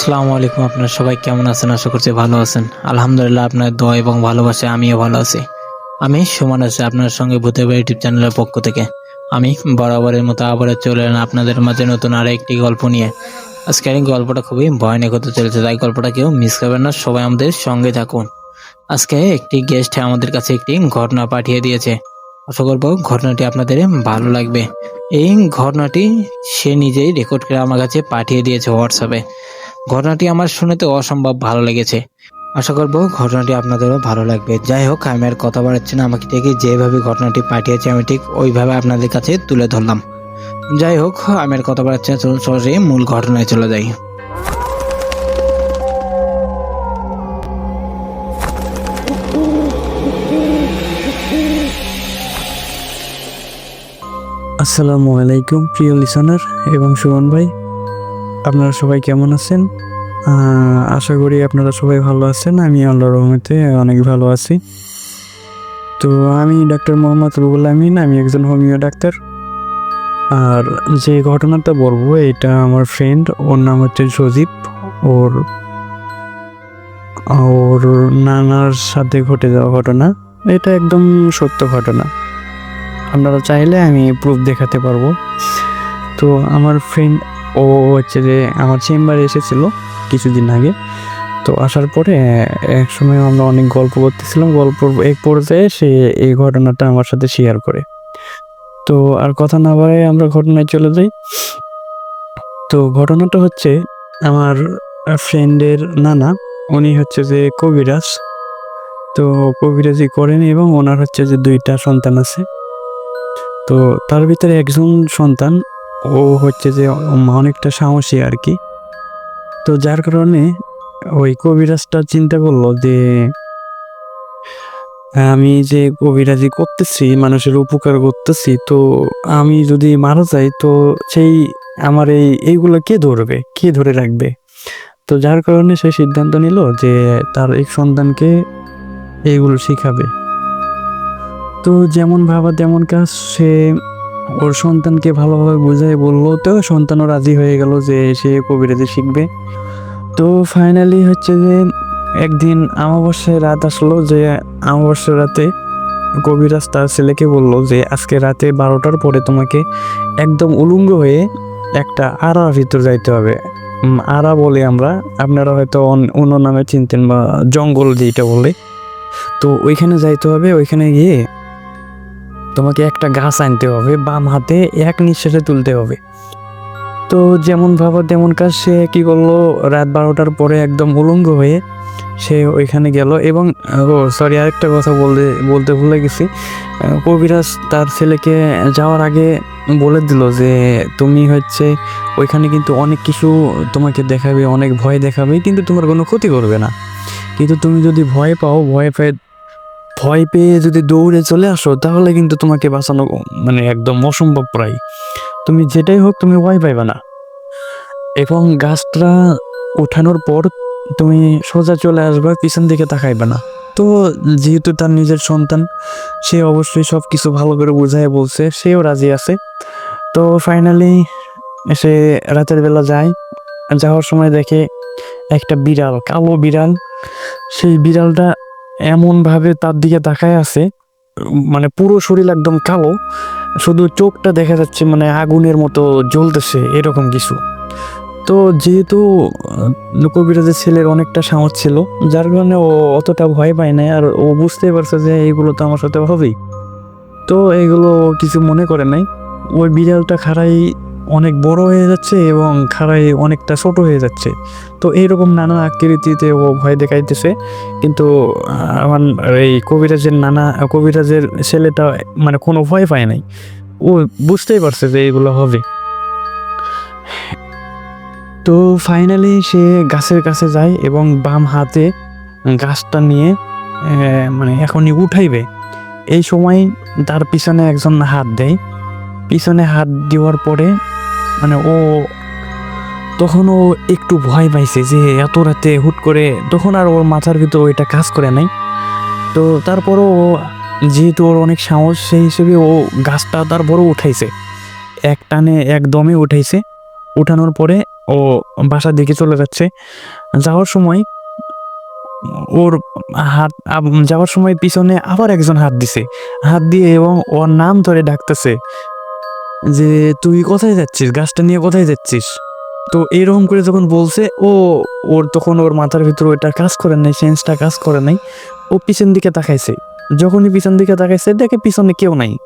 আসসালামু আলাইকুম, আপনারা সবাই কেমন আছেন? আশা করছি ভালো আছেন। আলহামদুলিল্লাহ আপনার দোয়া এবং ভালোবাসে আমিও ভালো আছি। আমি সুমন আছি আপনার সঙ্গে ভূতের বাড়ি ইউটিউব চ্যানেলের পক্ষ থেকে। আমি বরাবরের মতো আবারও চলে এলাম আপনাদের মাঝে নতুন আর একটি গল্প নিয়ে। আজকের গল্পটা খুবই ভয়ানক হতে চলেছে, তাই গল্পটা কেউ মিস করবেন না। সবাই আমাদের সঙ্গে থাকুন। আজকে একটি গেস্ট আমাদের কাছে একটি ঘটনা পাঠিয়ে দিয়েছে। আশা করব ঘটনাটি আপনাদের ভালো লাগবে। এই ঘটনাটি সে নিজেই রেকর্ড করে আমার কাছে পাঠিয়ে দিয়েছে হোয়াটসঅ্যাপে। ঘটনাটি আমার শুনেতে অসম্ভব ভালো লেগেছে। আশা করব ঘটনাটি আপনাদেরও ভালো লাগবে। যাই হোক, আমি আর কথা বাড়াচ্ছি না। আমাকে থেকে যেভাবে ঘটনাটি পাঠিয়েছে, আমি ঠিক ওইভাবে আপনাদের কাছে তুলে ধরলাম। যাই হোক, আমি আর কথা বাড়াচ্ছি না। চলুন সরাসরি মূল ঘটনায় চলে যাই। আসসালামু আলাইকুম, প্রিয় লিসনার এবং সুমন ভাই। আপনারা সবাই কেমন আছেন? আশা করি আপনারা সবাই ভালো আছেন। আমি আল্লাহ রহমতে অনেক ভালো আছি। তো আমি ডাক্তার মোহাম্মদ রুবুল আমিন, আমি একজন হোমিও ডাক্তার। আর যে ঘটনাটা বলব, এটা আমার ফ্রেন্ড ওর নাম হচ্ছে সজীব। ওর ওর নানার সাথে ঘটে যাওয়া ঘটনা। এটা একদম সত্য ঘটনা। আপনারা চাইলে আমি প্রুফ দেখাতে পারব। তো আমার ফ্রেন্ড ও হচ্ছে যে আমার চেম্বারে এসেছিল। কিছুদিন আগে। তো আসার পরে, এক সময় আমরা অনেক গল্প করতেছিলাম। গল্প এক পর্যায়ে সে এই ঘটনাটা আমার সাথে শেয়ার করে। তো আর কথা না বাড়ায় আমরা ঘটনায় চলে যাই। তো ঘটনাটা হচ্ছে, আমার ফ্রেন্ডের নানা, উনি হচ্ছে যে কবিরাজ। তো কবিরাজি করেন এবং ওনার হচ্ছে যে দুইটা সন্তান আছে। তো তার ভিতরে একজন সন্তান, ও হচ্ছে যে অনেকটা সাহসী আর কি। তো যার কারণে ওই কবিরাজটা চিন্তা করল যে, আমি যে কবিরাজি করতেছি, মানুষের উপকার করতেছি, তো আমি যদি মারা যাই, তো সেই আমার এই, এইগুলো কে ধরবে? কে ধরে রাখবে? তো যার কারণে সে সিদ্ধান্ত নিল যে তার এক সন্তানকে এইগুলো শিখাবে। তো যেমন ভাবা তেমন কাজ, সে ওর সন্তানকে ভালোভাবে বুঝাই বলল তো, সন্তানও রাজি হয়ে গেল যে সে কবিরাজি শিখবে। তো ফাইনালি হচ্ছে যে একদিন আমাবস্যায় রাত আসলো যে অমাবস্যার রাতে কবিরাজ তার ছেলেকে বলল যে আজকে রাতে বারোটার পরে তোমাকে একদম উলুঙ্গ হয়ে একটা আড়ার ভিতর যাইতে হবে। আড়া বলে আমরা, আপনারা হয়তো অন- অন্য নামে চিনতেন বা জঙ্গল যেটা বলে। তো ওইখানে যাইতে হবে, ওইখানে গিয়ে তোমাকে একটা গাছ আনতে হবে, বাম হাতে এক নিঃশ্বাসে তুলতে হবে। তো যেমন ভাবা তেমন কাজ, সে কি করল, রাত বারোটার পরে একদম উলঙ্গ হয়ে সে ওইখানে গেল এবং, ও সরি আরেকটা কথা বলতে বলতে ভুলে গেছি। কবিরাজ তার ছেলেকে যাওয়ার আগে বলে দিল যে, তুমি হচ্ছে ওইখানে কিন্তু অনেক কিছু তোমাকে দেখাবে, অনেক ভয় দেখাবে, কিন্তু তোমার কোনো ক্ষতি করবে না। কিন্তু তুমি যদি ভয় পাও, ভয় পেয়ে ভয় পেয়ে যদি দৌড়ে চলে আসো, তাহলে কিন্তু তোমাকে বাঁচানো মানে একদম অসম্ভব প্রায়। তুমি যেটাই হোক, তুমি ভয় পাইবে না। এবং গাছটা ওঠানোর পর তুমি সোজা চলে আসবা, পিছন দিকে তাকাইবে না। তো যেহেতু তার নিজের সন্তান, সে অবশ্যই সব কিছু ভালো করে বোঝায় বলছে, সেও রাজি আছে। তো ফাইনালি সে রাতের বেলা যায়, যাওয়ার সময় দেখে একটা বিড়াল, কালো বিড়াল। সেই বিড়ালটা এমনভাবে তার দিকে তাকায় আছে। মানে পুরো শরীর একদম কালো। শুধু চোখটা দেখা যাচ্ছে মানে আগুনের মতো জ্বলতেছে এরকম কিছু। তো যেহেতু লোকবিরাজের ছেলের অনেকটা সাহস ছিল, যার কারণে ও অতটা ভয় পায় না আর ও বুঝতে পারছে যে এইগুলো তো আমার সাথে হবেই। তো এগুলো কিছু মনে করে নাই। ওই বিড়ালটা খাড়াই অনেক বড় হয়ে যাচ্ছে এবং খাড়াই অনেকটা ছোট হয়ে যাচ্ছে। তো এইরকম নানা আকৃতিতে ও ভয় দেখাইতেছে। কিন্তু আমার এই কবিরাজের নানা, কবিরাজের ছেলেটা মানে কোনো ভয় পায় নাই। ও বুঝতেই পারছে যে এইগুলো হবে। তো ফাইনালি সে গাছের কাছে যায় এবং বাম হাতে গাছটা নিয়ে মানে এখনই উঠাইবে। এই সময় তার পিছনে একজন হাত দেয়। পিছনে হাত দেওয়ার পরে মানে ও তখন ও একটু ভয় পাইছে যে এত রাতে হুট করে তখন আর ওর মাথার ভিতর ওইটা কাজ করে নাই। তো তারপরও ও যেহেতু ওর অনেক সাহস, সেই হিসেবে ও গাছটা তারপরও উঠাইছে। এক টানে একদমই উঠাইছে। উঠানোর পরে ও বাসার দিকে চলে যাচ্ছে। যাওয়ার সময় ওর হাত যাওয়ার সময় পিছনে আবার একজন হাত দিছে। হাত দিয়ে এবং ওর নাম ধরে ডাকতেছে। যে তুই কোথায় যাচ্ছিস? গাছটা নিয়ে কোথায় যাচ্ছিস? তো এরকম করে যখন বলছে, ও, ওর তখন ওর মাথার ভিতরে ওইটা কাজ করে নাই সেন্সটা কাজ করে নাই। ও পিছন দিকে তাকাইছে। যখনই পিছন দিকে তাকাইছে, দেখে পিছনে কেউ নাই।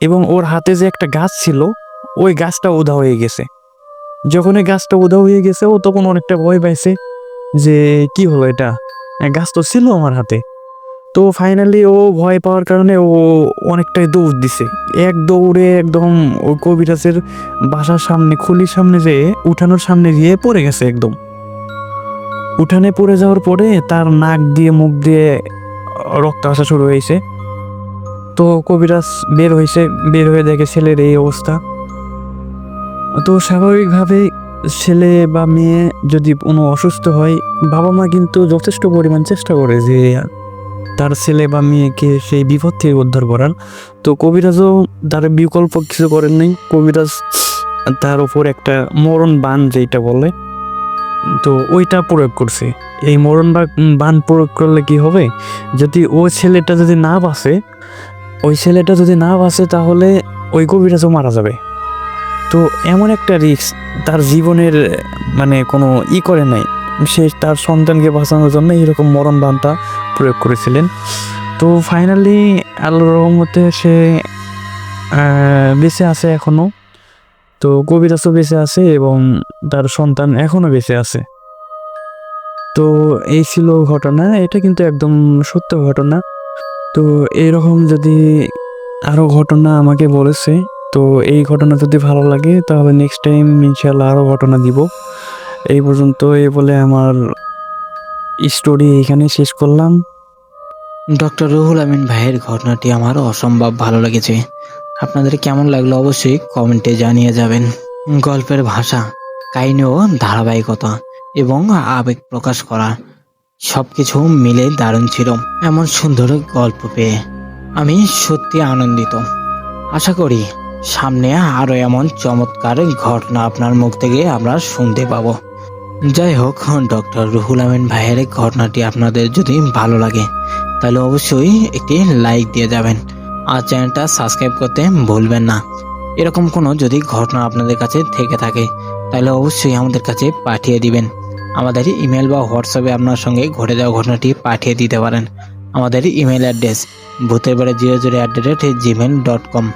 এবং ওর হাতে যে একটা গাছ ছিল, ওই গাছটা উধা হয়ে গেছে। যখন এই গাছটা উধা হয়ে গেছে, ও তখন অনেকটা ভয় পাইছে যে, কি হলো এটা? গাছ তো ছিল আমার হাতে। তো ফাইনালি ও ভয় পাওয়ার কারণে ও অনেকটাই দৌড় দিছে। এক দৌড়ে একদম ও কবিরাজের বাসার সামনে, খুলির সামনে যেয়ে উঠানোর সামনে গিয়ে পড়ে গেছে একদম। উঠানে পড়ে যাওয়ার পরে তার নাক দিয়ে, মুখ দিয়ে রক্ত আসা শুরু হয়েছে। তো কবিরাজ বের হয়েছে, বের হয়ে দেখে ছেলের এই অবস্থা। তো স্বাভাবিকভাবে ছেলে বা মেয়ে যদি কোনো অসুস্থ হয়, বাবা মা কিন্তু যথেষ্ট পরিমাণ চেষ্টা করে যে তার ছেলে বা মেয়েকে সেই বিপদ থেকে উদ্ধার করার। তো কবিরাজও তার বিকল্প কিছু করেন নাই। কবিরাজ তার উপর একটা মরণ বান যেটা বলে, তো ওইটা প্রয়োগ করছে। এই মরণ বা- বান প্রয়োগ করলে কি হবে? যদি ও ছেলেটা যদি না বাঁচে, ওই ছেলেটা যদি না বাঁচে তাহলে ওই কবিরাজও মারা যাবে। তো এমন একটা রিস্ক তার জীবনের মানে কোনো ই করে নাই। সে তার সন্তানকে বাঁচানোর জন্য এরকম মরণ বানটা প্রয়োগ করেছিলেন। তো ফাইনালি আল্লাহর রহমতে সে বেঁচে আছে এখনও। তো কবিরাজও বেঁচে আছে এবং তার সন্তান এখনও বেঁচে আছে। তো এই ছিল ঘটনা। এটা কিন্তু একদম সত্য ঘটনা। তো এইরকম যদি আরও ঘটনা আমাকে বলেছে, তো এই ঘটনা যদি ভালো লাগে, তাহলে নেক্সট টাইম ইনশাল্লাহ আরও ঘটনা দিব। এই পর্যন্ত এই বলে আমার স্টোরি এখানে শেষ করলাম। ডক্টর রুহুল আমিন ভাইয়ের ঘটনাটি আমার অসম্ভব ভালো লেগেছে। আপনাদের কেমন লাগল অবশ্যই কমেন্টে জানিয়ে যাবেন। গল্পের ভাষা, কাহিনী ও ধারাবাহিকতা এবং আবেগ প্রকাশ করা সবকিছু মিলে দারুণ ছিল এমন সুন্দর গল্প পেয়ে। আমি সত্যি আনন্দিত। আশা করি সামনে আরও এমন চমৎকার ঘটনা আপনার মুখ থেকে আমরা শুনতে পাবো। যাই হোক ডক্টর রুহুল আমিন ভাইয়ের ঘটনাটি আপনাদের যদি ভালো লাগে, তাহলে অবশ্যই একটি লাইক দিয়ে যাবেন। আর চ্যানেলটা সাবস্ক্রাইব করতে ভুলবেন না। এরকম কোনো যদি ঘটনা আপনাদের কাছে থেকে থাকে, তাহলে অবশ্যই আমাদের কাছে পাঠিয়ে দিবেন। আমাদের ইমেল বা হোয়াটসঅ্যাপে আপনার সঙ্গে ঘটে যাওয়া ঘটনাটি পাঠিয়ে দিতে পারেন। আমাদের ইমেল অ্যাড্রেস ভূতের বাড়ি zero zero at the rate gmail dot com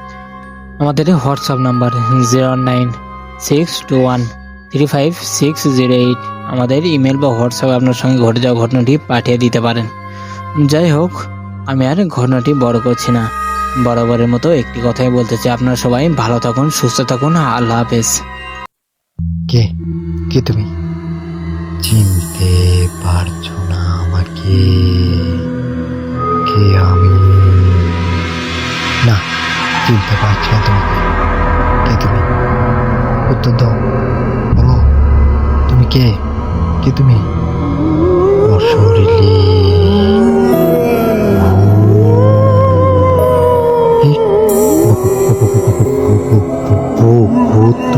আমাদের WhatsApp number zero nine six two one three five six zero eight আমাদের ইমেল বা হোয়াটসঅ্যাপে আপনার সঙ্গে ঘটে যাওয়া ঘটনাটি পাঠিয়ে দিতে পারেন। যাই হোক, আমি আর ঘটনাটি বড় করছি না। বরাবরের মতো একটি কথাই বলতে চাই। আপনারা সবাই ভালো থাকুন, সুস্থ থাকুন। আল্লাহ হাফেজ। কে? কে তুমি? চিনতে পারছ না আমাকে। কে আমি? না, চিনতে পারছি না তোমাকে। কে তুমি? উত্তর দাও। তুমি কে কে তুমি অশরীরী এই, ভূত,